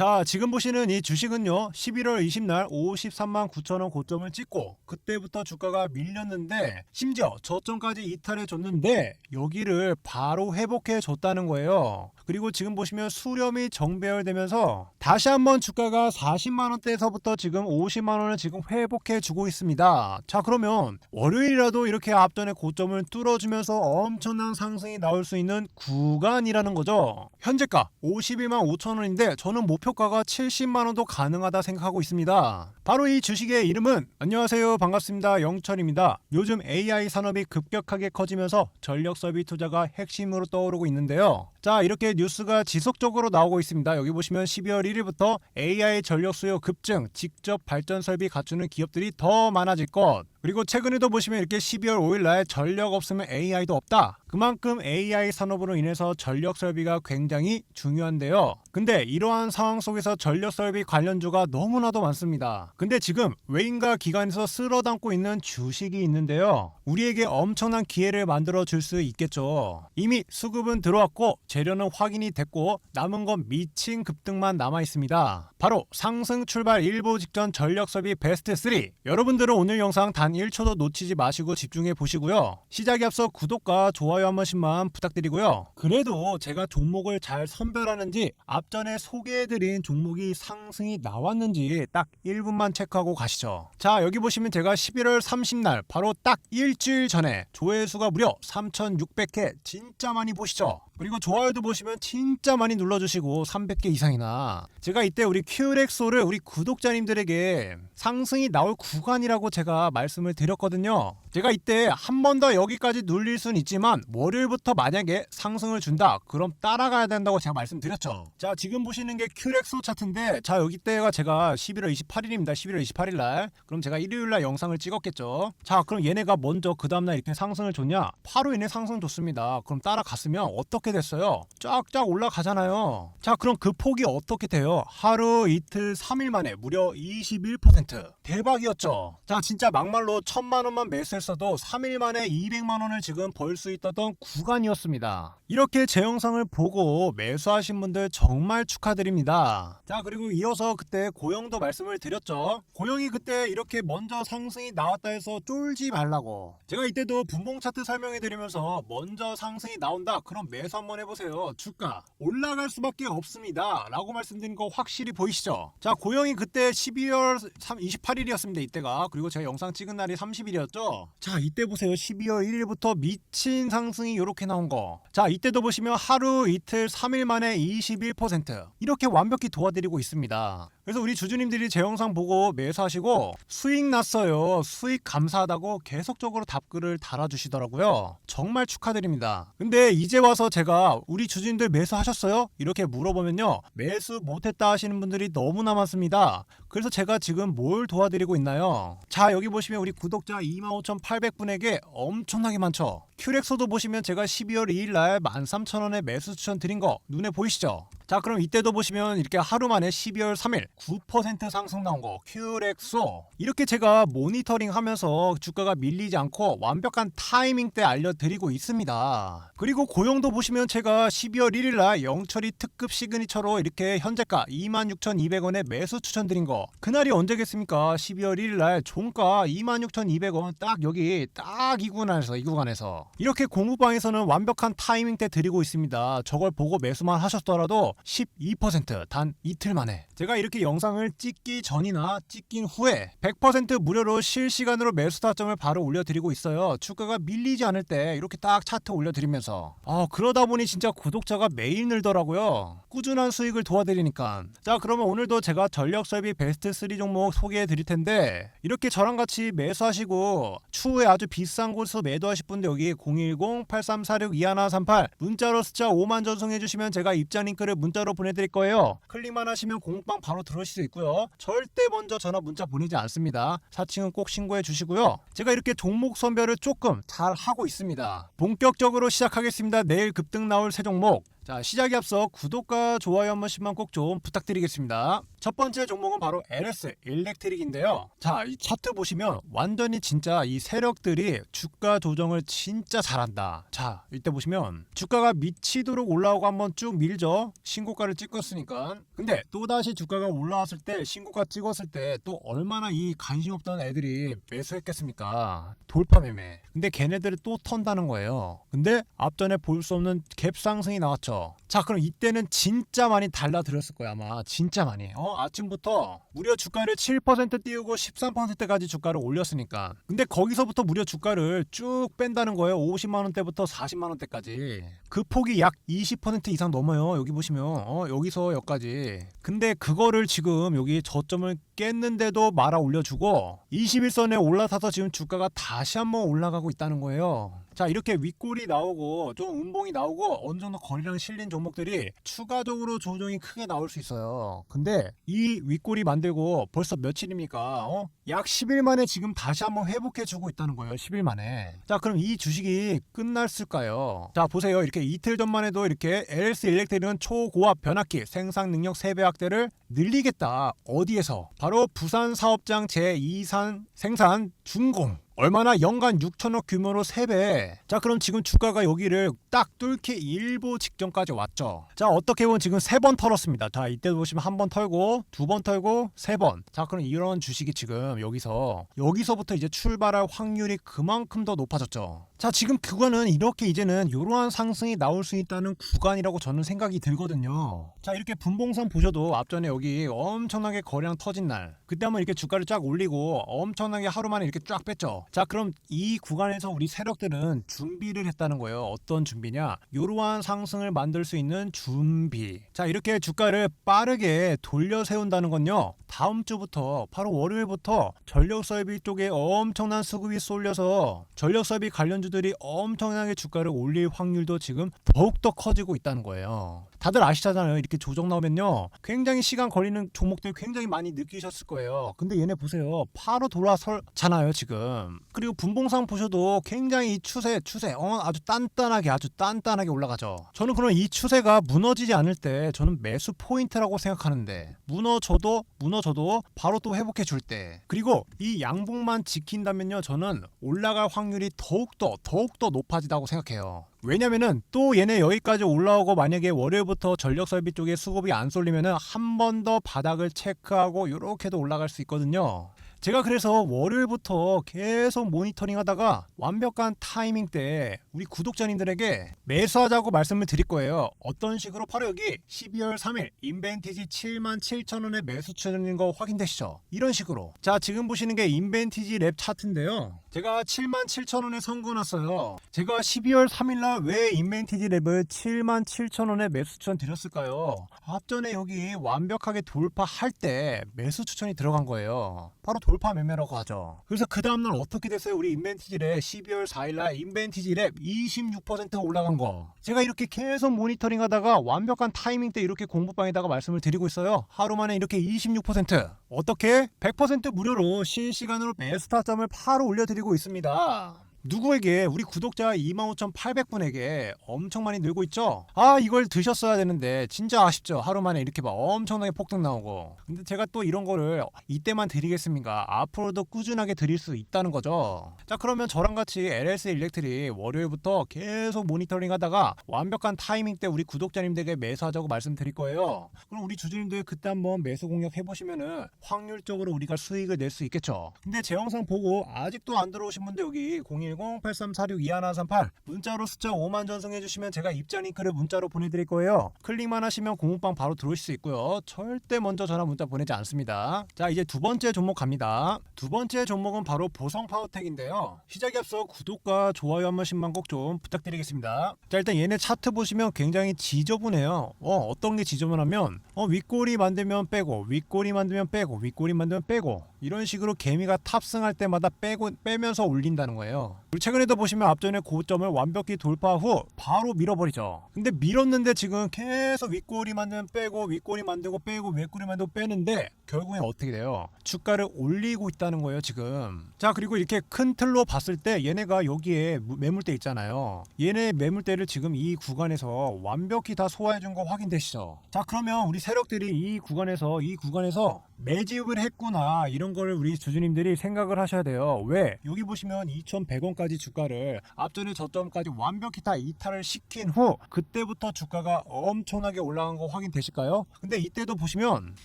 자, 지금 보시는 이 주식은요, 11월 20날 53만 9천원 고점을 찍고, 그때부터 주가가 밀렸는데, 심지어 저점까지 이탈해 줬는데, 여기를 바로 회복해 줬다는 거예요. 그리고 지금 보시면 수렴이 정배열되면서, 다시 한번 주가가 40만원대에서부터 지금 50만원을 지금 회복해 주고 있습니다. 자, 그러면 월요일이라도 이렇게 앞전에 고점을 뚫어주면서 엄청난 상승이 나올 수 있는 구간이라는 거죠. 현재가 51만 5천 원인데 저는 목표가가 70만 원도 가능하다 생각하고 있습니다. 바로 이 주식의 이름은 안녕하세요 반갑습니다 영철입니다. 요즘 AI 산업이 급격하게 커지면서 전력 설비 투자가 핵심으로 떠오르고 있는데요. 자 이렇게 뉴스가 지속적으로 나오고 있습니다. 여기 보시면 12월 1일부터 AI 전력 수요 급증, 직접 발전 설비 갖추는 기업들이 더 많아질 것. 그리고 최근에도 보시면 이렇게 12월 5일 날 전력 없으면 AI도 없다. 그만큼 AI 산업으로 인해서 전력 설비가 굉장히 중요한데요. 근데 이러한 상황 속에서 전력 설비 관련주가 너무나도 많습니다. 근데 지금 외인과 기관에서 쓸어 담고 있는 주식이 있는데요. 우리에게 엄청난 기회를 만들어 줄 수 있겠죠. 이미 수급은 들어왔고 재료는 확인이 됐고 남은 건 미친 급등만 남아 있습니다. 바로 상승 출발 일보 직전 전력 설비 베스트 3. 여러분들은 오늘 영상 단 1초도 놓치지 마시고 집중해 보시고요. 시작에 앞서 구독과 좋아요 한 번씩만 부탁드리고요. 그래도 제가 종목을 잘 선별하는지 앞전에 소개해드린 종목이 상승이 나왔는지 딱 1분만 체크하고 가시죠. 자 여기 보시면 제가 11월 30날 바로 딱 일주일 전에 조회수가 무려 3600회 진짜 많이 보시죠. 그리고 좋아 요도 보시면 진짜 많이 눌러주시고 300개 이상이나 제가 이때 우리 큐렉소를 우리 구독자님들에게 상승이 나올 구간이라고 제가 말씀을 드렸거든요. 제가 이때 한 번 더 여기까지 눌릴 수는 있지만 월요일부터 만약에 상승을 준다 그럼 따라가야 된다고 제가 말씀드렸죠. 자 지금 보시는 게 큐렉소 차트인데 자 여기 때가 제가 11월 28일입니다. 11월 28일 날 그럼 제가 일요일 날 영상을 찍었겠죠. 자 그럼 얘네가 먼저 그 다음날 이렇게 상승을 줬냐? 바로 얘네 상승 줬습니다. 그럼 따라갔으면 어떻게 됐어요? 쫙쫙 올라가잖아요. 자 그럼 그 폭이 어떻게 돼요? 하루 이틀 3일 만에 무려 21% 대박이었죠. 자 진짜 막말로 천만 원만 매수했어도 3일 만에 200만 원을 지금 벌 수 있었던 구간이었습니다. 이렇게 제 영상을 보고 매수하신 분들 정말 축하드립니다. 자 그리고 이어서 그때 고영도 말씀을 드렸죠. 고영이 그때 이렇게 먼저 상승이 나왔다 해서 쫄지 말라고. 제가 이때도 분봉 차트 설명해 드리면서 먼저 상승이 나온다. 그럼 매수 한번 해보세요. 주가 올라갈 수밖에 없습니다. 라고 말씀드린 거 확실히 보이시죠? 자 고영이 그때 12월 28일이었습니다. 이때가 그리고 제가 영상 찍은 날이 30일이었죠. 자 이때 보세요. 12월 1일부터 미친 상승이 이렇게 나온 거. 자 이때도 보시면 하루 이틀 3일 만에 21% 이렇게 완벽히 도와드리고 있습니다. 그래서 우리 주주님들이 제 영상 보고 매수하시고 수익 났어요. 수익 감사하다고 계속적으로 답글을 달아주시더라고요. 정말 축하드립니다. 근데 이제 와서 제가 우리 주주님들 매수하셨어요? 이렇게 물어보면요. 매수 못했다 하시는 분들이 너무나 많습니다. 그래서 제가 지금 뭘 도와드리고 있나요? 자 여기 보시면 우리 구독자 25,800분에게 엄청나게 많죠. 큐렉소도 보시면 제가 12월 2일 날 13,000원에 매수 추천 드린 거 눈에 보이시죠? 자 그럼 이때도 보시면 이렇게 하루 만에 12월 3일 9% 상승 나온 거 큐렉소. 이렇게 제가 모니터링 하면서 주가가 밀리지 않고 완벽한 타이밍 때 알려드리고 있습니다. 그리고 고용도 보시면 제가 12월 1일 날 영철이 특급 시그니처로 이렇게 현재가 26,200원에 매수 추천드린 거. 그날이 언제겠습니까? 12월 1일 날 종가 26,200원 딱 여기 딱 이 구간에서 이 구간에서. 이렇게 공부방에서는 완벽한 타이밍 때 드리고 있습니다. 저걸 보고 매수만 하셨더라도 12%단 이틀 만에. 제가 이렇게 영상을 찍기 전이나 찍긴 후에 100% 무료로 실시간으로 매수 타점을 바로 올려드리고 있어요. 주가가 밀리지 않을 때 이렇게 딱 차트 올려드리면서. 아 그러다 보니 진짜 구독자가 매일 늘더라고요. 꾸준한 수익을 도와드리니까. 자 그러면 오늘도 제가 전력 설비 베스트 3 종목 소개해 드릴 텐데 이렇게 저랑 같이 매수하시고 추후에 아주 비싼 곳에서 매도하실 분들 여기 010-8346-2138 문자로 숫자 5만 전송해 주시면 제가 입장 링크를 문 자로 보내드릴 거예요. 클릭만 하시면 공방 바로 들어오실 수 있고요. 절대 먼저 전화 문자 보내지 않습니다. 사칭은 꼭 신고해 주시고요. 제가 이렇게 종목 선별을 조금 잘 하고 있습니다. 본격적으로 시작하겠습니다. 내일 급등 나올 새 종목 자 시작에 앞서 구독과 좋아요 한 번씩만 꼭 좀 부탁드리겠습니다 첫 번째 종목은 바로 LS 일렉트릭인데요. 자, 이 차트 보시면 완전히 진짜 이 세력들이 주가 조정을 진짜 잘한다. 자, 이때 보시면 주가가 미치도록 올라오고 한번 쭉 밀죠. 신고가를 찍었으니까. 근데 또다시 주가가 올라왔을 때 신고가 찍었을 때 또 얼마나 이 관심 없던 애들이 매수했겠습니까? 돌파 매매. 근데 걔네들을 또 턴다는 거예요. 근데 앞전에 볼 수 없는 갭 상승이 나왔죠. 자, 그럼 이때는 진짜 많이 달라들었을 거야, 아마. 진짜 많이. 어, 아침부터 무려 주가를 7% 띄우고 13%까지 주가를 올렸으니까. 근데 거기서부터 무려 주가를 쭉 뺀다는 거예요. 50만 원대부터 40만 원대까지. 그 폭이 약 20% 이상 넘어요. 여기 보시면 어, 여기서 여기까지. 근데 그거를 지금 여기 저점을 깼는데도 말아 올려주고 21선에 올라타서 지금 주가가 다시 한번 올라가고 있다는 거예요. 자 이렇게 윗골이 나오고 좀 음봉이 나오고 어느 정도 거리랑 실린 종목들이 추가적으로 조정이 크게 나올 수 있어요. 근데 이 윗골이 만들고 벌써 며칠입니까? 어? 약 10일 만에 지금 다시 한번 회복해주고 있다는 거예요. 10일 만에. 자 그럼 이 주식이 끝났을까요? 자 보세요. 이렇게 이틀 전만 해도 이렇게 LS 일렉트릭은 초고압 변압기 생산 능력 3배 확대를 늘리겠다. 어디에서? 바로 부산 사업장 제2산 생산 준공. 얼마나 연간 6천억 규모로 3배. 자, 그럼 지금 주가가 여기를 딱 뚫기 일보 직전까지 왔죠. 자, 어떻게 보면 지금 세번 털었습니다. 자, 이때 보시면 한 번 털고, 두 번 털고, 세 번. 자, 그럼 이런 주식이 지금 여기서, 여기서부터 이제 출발할 확률이 그만큼 더 높아졌죠. 자, 지금 그거는 이렇게 이제는 이러한 상승이 나올 수 있다는 구간이라고 저는 생각이 들거든요. 자, 이렇게 분봉선 보셔도 앞전에 여기 엄청나게 거래량 터진 날, 그때 한번 이렇게 주가를 쫙 올리고 엄청나게 하루 만에 이렇게 쫙 뺐죠. 자, 그럼 이 구간에서 우리 세력들은 준비를 했다는 거예요. 어떤 준비냐? 이러한 상승을 만들 수 있는 준비. 자, 이렇게 주가를 빠르게 돌려 세운다는 건요. 다음 주부터 바로 월요일부터 전력 설비 쪽에 엄청난 수급이 쏠려서 전력 설비 관련 주 들이 엄청나게 주가를 올릴 확률도 지금 더욱더 커지고 있다는 거예요. 다들 아시잖아요. 이렇게 조정 나오면요. 굉장히 시간 걸리는 종목들 굉장히 많이 느끼셨을 거예요. 근데 얘네 보세요. 바로 돌아설잖아요, 지금. 그리고 분봉상 보셔도 굉장히 이 추세, 추세, 어, 아주 단단하게, 아주 단단하게 올라가죠. 저는 그럼 이 추세가 무너지지 않을 때 저는 매수 포인트라고 생각하는데 무너져도 무너져도 바로 또 회복해 줄 때. 그리고 이 양봉만 지킨다면요. 저는 올라갈 확률이 더욱더 더욱더 높아지다고 생각해요. 왜냐면은 또 얘네 여기까지 올라오고 만약에 월요일부터 전력 설비 쪽에 수급이 안 쏠리면은 한 번 더 바닥을 체크하고 이렇게도 올라갈 수 있거든요. 제가 그래서 월요일부터 계속 모니터링 하다가 완벽한 타이밍 때 우리 구독자님들에게 매수하자고 말씀을 드릴 거예요. 어떤 식으로? 바로 여기 12월 3일 인벤티지 7만 7천 원에 매수 추천인 거 확인되시죠? 이런 식으로. 자, 지금 보시는 게 인벤티지 랩 차트인데요. 제가 7만 7천 원에 선고놨어요. 제가 12월 3일 날 왜 인벤티지 랩을 7만 7천 원에 매수 추천 드렸을까요? 앞전에 여기 완벽하게 돌파할 때 매수 추천이 들어간 거예요. 바로 돌파 매매라고 하죠. 그래서 그 다음날 어떻게 됐어요? 우리 인벤티지 랩 12월 4일 날 인벤티지 랩26% 올라간 거. 제가 이렇게 계속 모니터링 하다가 완벽한 타이밍 때 이렇게 공부방에다가 말씀을 드리고 있어요. 하루 만에 이렇게 26%. 어떻게? 100% 무료로 실시간으로 매수 타점을 바로 올려드리고 있습니다. 누구에게? 우리 구독자 25,800분에게 엄청 많이 늘고 있죠? 아 이걸 드셨어야 되는데 진짜 아쉽죠? 하루 만에 이렇게 막 엄청나게 폭등 나오고. 근데 제가 또 이런 거를 이때만 드리겠습니까? 앞으로도 꾸준하게 드릴 수 있다는 거죠? 자 그러면 저랑 같이 LS 일렉트릭 월요일부터 계속 모니터링 하다가 완벽한 타이밍 때 우리 구독자님들에게 매수하자고 말씀드릴 거예요. 그럼 우리 주주님들 그때 한번 매수 공략 해보시면은 확률적으로 우리가 수익을 낼 수 있겠죠? 근데 제 영상 보고 아직도 안 들어오신 분들 여기 010-8346-2138 문자로 숫자 5만 전송해 주시면 제가 입장 링크를 문자로 보내드릴 거예요. 클릭만 하시면 공부방 바로 들어오실 수 있고요. 절대 먼저 전화 문자 보내지 않습니다. 자 이제 두 번째 종목 갑니다. 두 번째 종목은 바로 보성 파워텍인데요. 시작에 앞서 구독과 좋아요 한 번씩만 꼭 좀 부탁드리겠습니다. 자 일단 얘네 차트 보시면 굉장히 지저분해요. 어 어떤 게 지저분하면 어 윗꼬리 만들면 빼고 윗꼬리 만들면 빼고 윗꼬리 만들면 빼고 이런 식으로 개미가 탑승할 때마다 빼고 빼면서 올린다는 거예요. 최근에도 보시면 앞전에 고점을 완벽히 돌파 후 바로 밀어버리죠. 근데 밀었는데 지금 계속 윗꼬리 만들면 빼고 윗꼬리 만들고 빼고 윗꼬리 만들고 빼는데 결국엔 어떻게 돼요? 주가를 올리고 있다는 거예요 지금. 자 그리고 이렇게 큰 틀로 봤을 때 얘네가 여기에 무- 매물대 있잖아요. 얘네 매물대를 지금 이 구간에서 완벽히 다 소화해준 거 확인되시죠? 자 그러면 우리 세력들이 이 구간에서 이 구간에서 매집을 했구나 이런 거를 우리 주주님들이 생각을 하셔야 돼요. 왜? 여기 보시면 2,100원까지 주가를 앞전에 저점까지 완벽히 다 이탈을 시킨 후 그때부터 주가가 엄청나게 올라간 거 확인되실까요? 근데 이때도 보시면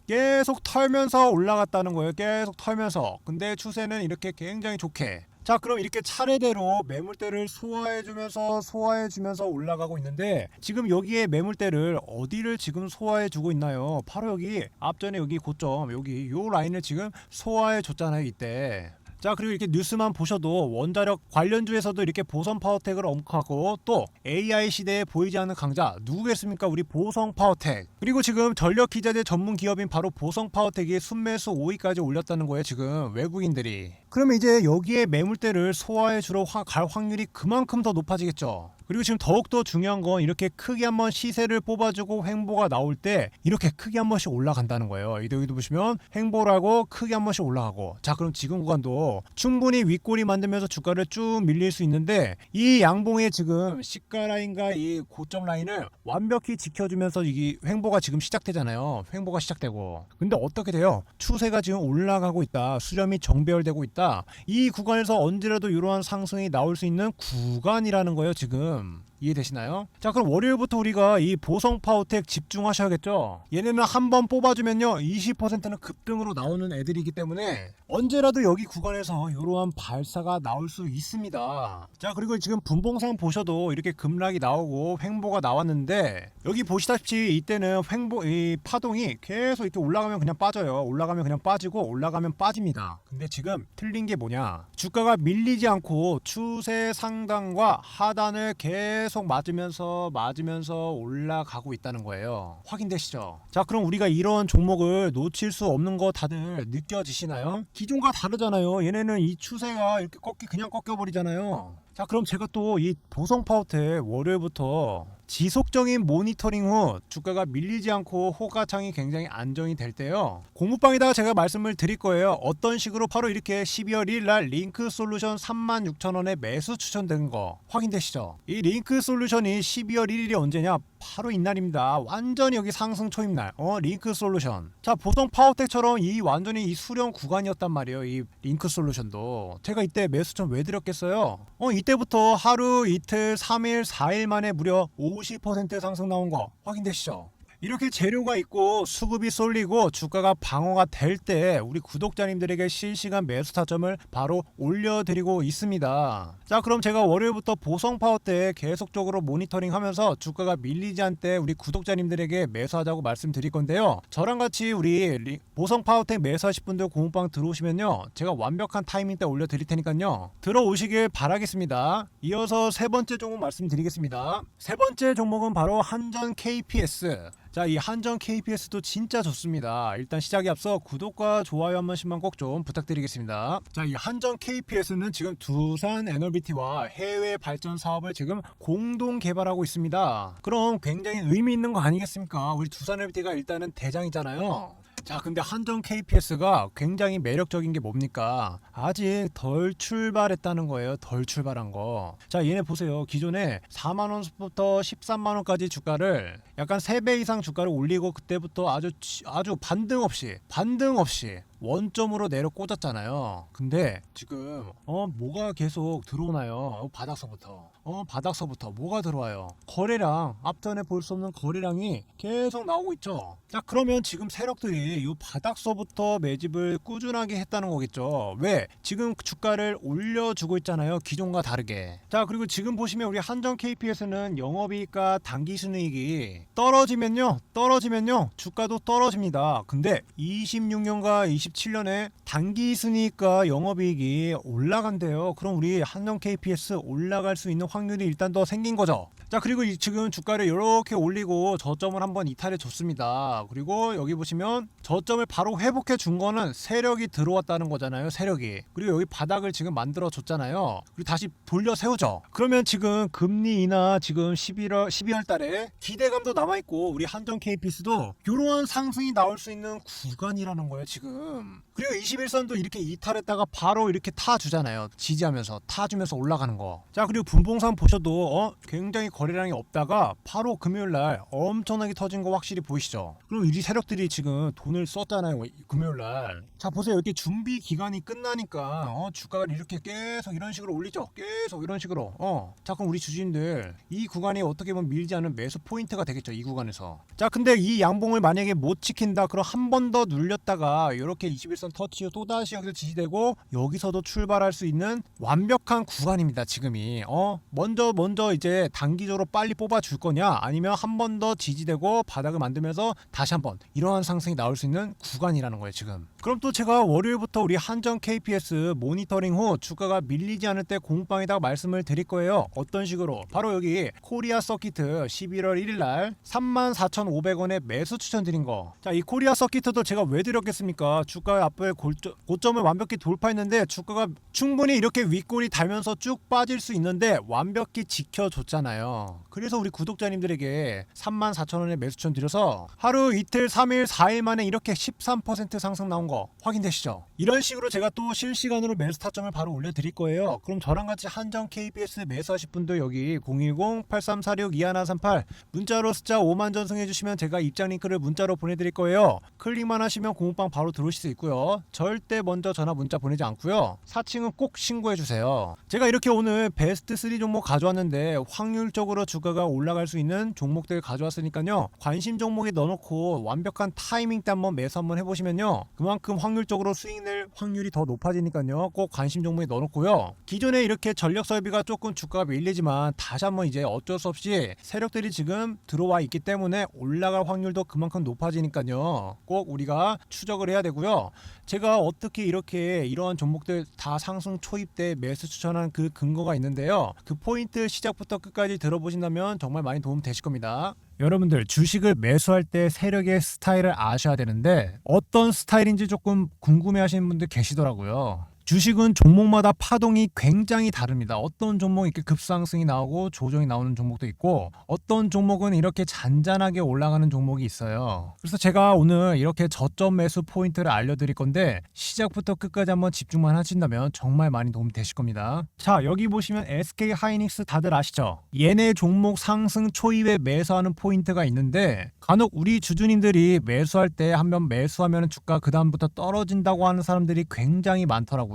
계속 털면서 올라갔다는 거예요. 계속 털면서. 근데 추세는 이렇게 굉장히 좋게 자 그럼 이렇게 차례대로 매물대를 소화해주면서 소화해주면서 올라가고 있는데 지금 여기에 매물대를 어디를 지금 소화해주고 있나요? 바로 여기 앞전에 여기 고점 여기 요 라인을 지금 소화해줬잖아요 이때 자 그리고 이렇게 뉴스만 보셔도 원자력 관련주에서도 이렇게 보선 파워텍을 엄크하고 또 AI 시대에 보이지 않는 강자 누구겠습니까? 우리 보성 파워텍. 그리고 지금 전력 기자재 전문 기업인 바로 보성 파워텍이 순매수 5위까지 올렸다는 거예요 지금 외국인들이. 그러면 이제 여기에 매물대를 소화해 주러 화- 갈 확률이 그만큼 더 높아지겠죠 그리고 지금 더욱더 중요한 건 이렇게 크게 한번 시세를 뽑아주고 횡보가 나올 때 이렇게 크게 한 번씩 올라간다는 거예요. 여기도 보시면 횡보라고 크게 한 번씩 올라가고 자 그럼 지금 구간도 충분히 윗골이 만들면서 주가를 쭉 밀릴 수 있는데 이 양봉의 지금 시가 라인과 이 고점 라인을 완벽히 지켜주면서 이게 횡보가 지금 시작되잖아요. 횡보가 시작되고 근데 어떻게 돼요? 추세가 지금 올라가고 있다. 수렴이 정배열되고 있다. 이 구간에서 언제라도 이러한 상승이 나올 수 있는 구간이라는 거예요. 지금 Awesome. 이해되시나요? 자 그럼 월요일부터 우리가 이 보성 파워텍 집중하셔야겠죠. 얘네는 한 번 뽑아주면요 20%는 급등으로 나오는 애들이기 때문에 언제라도 여기 구간에서 이러한 발사가 나올 수 있습니다. 자 그리고 지금 분봉상 보셔도 이렇게 급락이 나오고 횡보가 나왔는데 여기 보시다시피 이때는 횡보 이 파동이 계속 이렇게 올라가면 그냥 빠져요. 올라가면 그냥 빠지고 올라가면 빠집니다. 근데 지금 틀린 게 뭐냐? 주가가 밀리지 않고 추세 상단과 하단을 계속 맞으면서 맞으면서 올라가고 있다는 거예요. 확인되시죠? 자, 그럼 우리가 이런 종목을 놓칠 수 없는 거 다들 느껴지시나요? 기존과 다르잖아요. 얘네는 이 추세가 이렇게 꺾기 그냥 꺾여 버리잖아요. 자, 그럼 제가 또 이 보성 파워텍 월요일부터 지속적인 모니터링 후 주가가 밀리지 않고 호가창이 굉장히 안정이 될 때요. 공부방에다가 제가 말씀을 드릴 거예요. 어떤 식으로 바로 이렇게 12월 1일 날 링크 솔루션 36,000원에 매수 추천된 거 확인되시죠? 이 링크 솔루션이 12월 1일이 언제냐? 바로 이날입니다. 완전히 여기 상승 초입날. 어, 링크 솔루션. 자, 보통 파워텍처럼 이 완전히 이 수렴 구간이었단 말이에요. 이 링크 솔루션도. 제가 이때 매수점 왜 드렸겠어요? 어, 이때부터 하루, 이틀, 3일, 4일 만에 무려 50% 상승 나온 거 확인되시죠? 이렇게 재료가 있고 수급이 쏠리고 주가가 방어가 될 때 우리 구독자님들에게 실시간 매수 타점을 바로 올려드리고 있습니다. 자 그럼 제가 월요일부터 보성 파워 때 계속적으로 모니터링 하면서 주가가 밀리지 않을 때 우리 구독자님들에게 매수하자고 말씀드릴 건데요. 저랑 같이 우리 리- 보성 파워텍 매수하실 분들 공부방 들어오시면요. 제가 완벽한 타이밍 때 올려드릴 테니까요. 들어오시길 바라겠습니다. 이어서 세 번째 종목 말씀드리겠습니다. 세 번째 종목은 바로 한전 KPS. 자, 이 한전 KPS도 진짜 좋습니다. 일단 시작에 앞서 구독과 좋아요 한 번씩만 꼭 좀 부탁드리겠습니다. 자, 이 한전 KPS는 지금 두산 에너비티와 해외 발전 사업을 지금 공동 개발하고 있습니다. 그럼 굉장히 의미 있는 거 아니겠습니까? 우리 두산 에너비티가 일단은 대장이잖아요. 자, 근데 한전 KPS가 굉장히 매력적인 게 뭡니까? 아직 덜 출발했다는 거예요. 덜 출발한 거. 자, 얘네 보세요. 기존에 4만 원부터 13만 원까지 주가를 약간 3배 이상 주가를 올리고 그때부터 아주 치- 아주 반등 없이 반등 없이 원점으로 내려 꽂았잖아요. 근데 지금 어 뭐가 계속 들어오나요? 어, 바닥서부터 어 바닥서부터 뭐가 들어와요? 거래량 앞전에 볼 수 없는 거래량이 계속 나오고 있죠. 자 그러면 지금 세력들이 이 바닥서부터 매집을 꾸준하게 했다는 거겠죠. 왜? 지금 주가를 올려주고 있잖아요. 기존과 다르게. 자 그리고 지금 보시면 우리 한전 KPS는 영업이익과 당기순이익이 떨어지면요, 떨어지면요 주가도 떨어집니다. 근데 26년과 27년에 당기순이익과 영업이익이 올라간대요. 그럼 우리 한전 KPS 올라갈 수 있는 확률이 일단 더 생긴 거죠. 자자 그리고 이 지금 주가를 이렇게 올리고 저점을 한번 이탈해 줬습니다. 그리고 여기 보시면 저점을 바로 회복해 준 거는 세력이 들어왔다는 거잖아요. 세력이. 그리고 여기 바닥을 지금 만들어 줬잖아요. 그리고 다시 돌려 세우죠. 그러면 지금 금리 인하 지금 11월 12월 달에 기대감도 남아 있고 우리 한정 KPS도 이러한 상승이 나올 수 있는 구간이라는 거예요, 지금. 그리고 21선도 이렇게 이탈했다가 바로 이렇게 타 주잖아요. 지지하면서 타 주면서 올라가는 거. 자, 그리고 분봉산 보셔도 어, 굉장히 거래량이 없다가 바로 금요일 날 엄청나게 터진 거 확실히 보이시죠? 그럼 이 세력들이 지금 돈을 썼잖아요. 금요일 날. 자, 보세요. 이렇게 준비 기간이 끝나니까 어, 주가가 이렇게 계속 이런 식으로 올리죠. 계속 이런 식으로. 어. 자, 그럼 우리 주주님들 이 구간이 어떻게 보면 밀지 않은 매수 포인트가 되겠죠. 이 구간에서. 자, 근데 이 양봉을 만약에 못 지킨다. 그럼 한 번 더 눌렸다가 이렇게 21선 터치 후 또다시 여기서 지지되고 여기서도 출발할 수 있는 완벽한 구간입니다. 지금이. 어? 먼저 먼저 이제 단기 적으로 빨리 뽑아 줄 거냐? 아니면 한 번 더 지지되고 바닥을 만들면서 다시 한 번 이러한 상승이 나올 수 있는 구간이라는 거예요, 지금. 그럼 또 제가 월요일부터 우리 한정 KPS 모니터링 후 주가가 밀리지 않을 때 공방에다가 말씀을 드릴 거예요. 어떤 식으로? 바로 여기 코리아 서키트 11월 1일 날 34,500원에 매수 추천드린 거. 자, 이 코리아 서키트도 제가 왜 드렸겠습니까? 주가 앞에 골점, 고점을 완벽히 돌파했는데 주가가 충분히 이렇게 윗골이 달면서 쭉 빠질 수 있는데 완벽히 지켜줬잖아요. 그래서 우리 구독자님들에게 34,000원에 매수 추천 드려서 하루 이틀 3일 4일 만에 이렇게 13% 상승 나온 거 확인되시죠? 이런 식으로 제가 또 실시간으로 매수 타점을 바로 올려드릴 거예요. 그럼 저랑 같이 한정 KBS 매수하실 분들 여기 010-8346-2138 문자로 숫자 5만 전송해 주시면 제가 입장 링크를 문자로 보내드릴 거예요. 클릭만 하시면 공방바로 들어오실 수 있고요. 절대 먼저 전화 문자 보내지 않고요. 사칭은 꼭 신고해 주세요. 제가 이렇게 오늘 베스트 3 종목 가져왔는데 확률적으로 주가가 올라갈 수 있는 종목들 가져왔으니까요. 관심 종목에 넣어놓고 완벽한 타이밍 때 한번 매수 한번 해보시면요. 그만큼 확률적으로 수익 낼 확률이 더 높아지니까요. 꼭 관심 종목에 넣어놓고요. 기존에 이렇게 전력 설비가 조금 주가가 밀리지만 다시 한번 이제 어쩔 수 없이 세력들이 지금 들어와 있기 때문에 올라갈 확률도 그만큼 높아지니까요. 꼭 우리가 추적을 해야 되고요. 제가 어떻게 이렇게 이러한 종목들 다 상승 초입 때 매수 추천한 그 근거가 있는데요. 그 포인트 시작부터 끝까지 들어 보신다면 정말 많이 도움 되실 겁니다. 여러분들 주식을 매수할 때 세력의 스타일을 아셔야 되는데 어떤 스타일인지 조금 궁금해 하시는 분들 계시더라고요. 주식은 종목마다 파동이 굉장히 다릅니다. 어떤 종목은 이렇게 급상승이 나오고 조정이 나오는 종목도 있고 어떤 종목은 이렇게 잔잔하게 올라가는 종목이 있어요. 그래서 제가 오늘 이렇게 저점 매수 포인트를 알려드릴 건데 시작부터 끝까지 한번 집중만 하신다면 정말 많이 도움 되실 겁니다. 자 여기 보시면 SK 하이닉스 다들 아시죠? 얘네 종목 상승 초입에 매수하는 포인트가 있는데 간혹 우리 주주님들이 매수할 때 한 번 매수하면 주가 그 다음부터 떨어진다고 하는 사람들이 굉장히 많더라고요.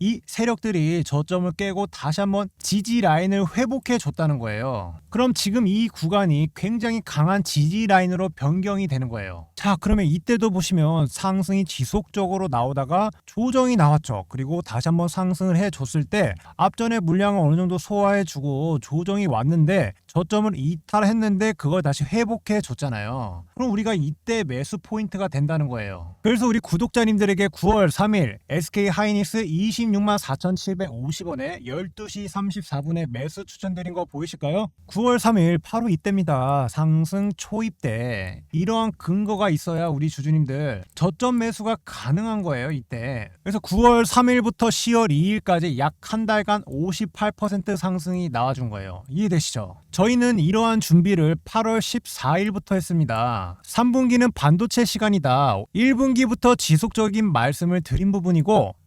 이 세력들이 저점을 깨고 다시 한번 지지 라인을 회복해 줬다는 거예요. 그럼 지금 이 구간이 굉장히 강한 지지 라인으로 변경이 되는 거예요. 자, 그러면 이때도 보시면 상승이 지속적으로 나오다가 조정이 나왔죠. 그리고 다시 한번 상승을 해 줬을 때 앞전에 물량을 어느 정도 소화해 주고 조정이 왔는데 저점을 이탈했는데 그걸 다시 회복해 줬잖아요. 그럼 우리가 이때 매수 포인트가 된다는 거예요. 그래서 우리 구독자님들에게 9월 3일 SK 하이닉스 26만 4,750원에 12시 34분에 매수 추천드린 거 보이실까요? 9월 3일 바로 이때입니다. 상승 초입 때 이러한 근거가 있어야 우리 주주님들 저점 매수가 가능한 거예요. 이때. 그래서 9월 3일부터 10월 2일까지 약 한 달간 58% 상승이 나와준 거예요. 이해되시죠? 저희는 이러한 준비를 8월 14일부터 했습니다. 3분기는 반도체 시간이다. 1분기부터 지속적인 말씀을 드린 부분이고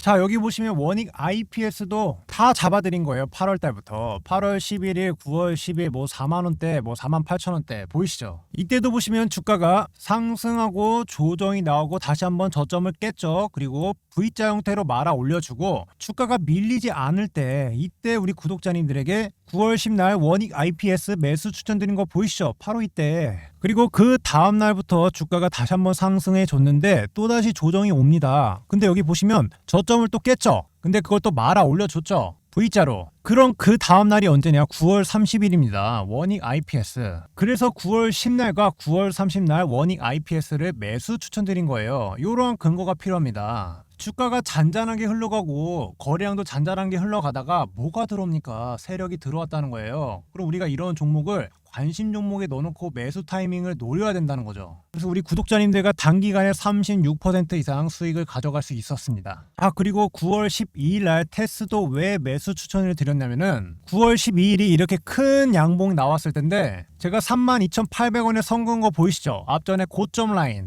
자 여기 보시면 원익 IPS도 다 잡아드린 거예요 8월 달부터 8월 11일 9월 10일 뭐 4만원대 뭐 4만 8천원대 보이시죠 이때도 보시면 주가가 상승하고 조정이 나오고 다시 한번 저점을 깼죠 그리고 V자 형태로 말아 올려주고 주가가 밀리지 않을 때 이때 우리 구독자님들에게 9월 10날 원익 IPS 매수 추천드린 거 보이시죠? 바로 이때. 그리고 그 다음 날부터 주가가 다시 한번 상승해 줬는데 또다시 조정이 옵니다. 근데 여기 보시면 저점 을 또 깼죠? 근데 그걸 또 말아 올려줬죠? V자로. 그럼 그 다음 날이 언제냐? 9월 30일입니다. 원익 IPS. 그래서 9월 10날과 9월 30날 원익 IPS를 매수 추천드린 거예요. 이러한 근거가 필요합니다. 주가가 잔잔하게 흘러가고 거래량도 잔잔하게 흘러가다가 뭐가 들어옵니까? 세력이 들어왔다는 거예요. 그럼 우리가 이런 종목을 관심 종목에 넣어놓고 매수 타이밍을 노려야 된다는 거죠. 그래서 우리 구독자님들과 단기간에 36% 이상 수익을 가져갈 수 있었습니다. 아 그리고 9월 12일 날 테스도 왜 매수 추천을 드렸냐면은 9월 12일이 이렇게 큰 양봉 나왔을 텐데 제가 32,800원에 선근 거 보이시죠? 앞전에 고점 라인.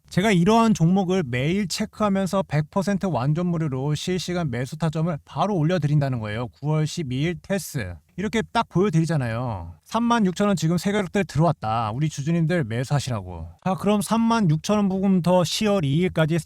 제가 이러한 종목을 매일 체크하면서 100% 완전 무료로 실시간 매수 타점을 바로 올려드린다는 거예요. 9월 12일 테스 이렇게 딱 보여드리잖아요. 36,000원 지금 세력들 들어왔다. 우리 주주님들 매수하시라고. 자 그럼 36,000원 부분부터 10월 2일까지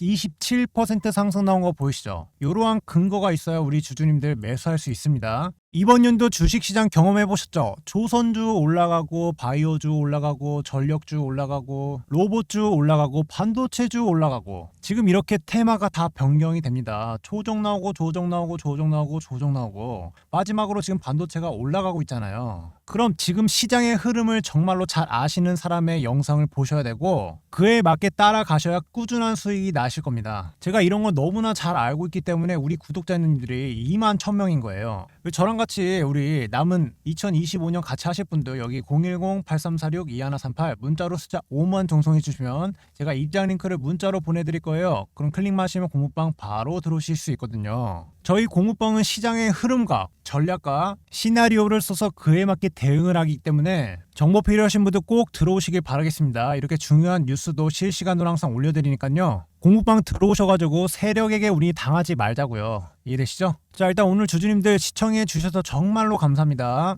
27% 상승 나온 거 보이시죠? 이러한 근거가 있어야 우리 주주님들 매수할 수 있습니다. 이번 연도 주식시장 경험해 보셨죠? 조선주 올라가고 바이오주 올라가고 전력주 올라가고 로봇주 올라가고 반도체주 올라가고 지금 이렇게 테마가 다 변경이 됩니다. 조정 나오고 조정 나오고 조정 나오고 조정 나오고 마지막으로 지금 반도체가 올라가고 있잖아요. 그럼 지금 시장의 흐름을 정말로 잘 아시는 사람의 영상을 보셔야 되고 그에 맞게 따라가셔야 꾸준한 수익이 나실 겁니다. 제가 이런 거 너무나 잘 알고 있기 때문에 우리 구독자님들이 2만 1000명인 거예요. 저랑 같이 우리 남은 2025년 같이 하실 분들 여기 010-8346-2138 문자로 숫자 5만 정송해 주시면 제가 입장 링크를 문자로 보내드릴 거예요. 그럼 클릭만 하시면 공부방 바로 들어오실 수 있거든요. 저희 공부방은 시장의 흐름과 전략과 시나리오를 써서 그에 맞게 대응을 하기 때문에 정보 필요하신 분들 꼭 들어오시길 바라겠습니다. 이렇게 중요한 뉴스도 실시간으로 항상 올려드리니까요. 공부방 들어오셔가지고 세력에게 우리 당하지 말자고요. 이해되시죠? 자 일단 오늘 주주님들 시청해 주셔서 정말로 감사합니다.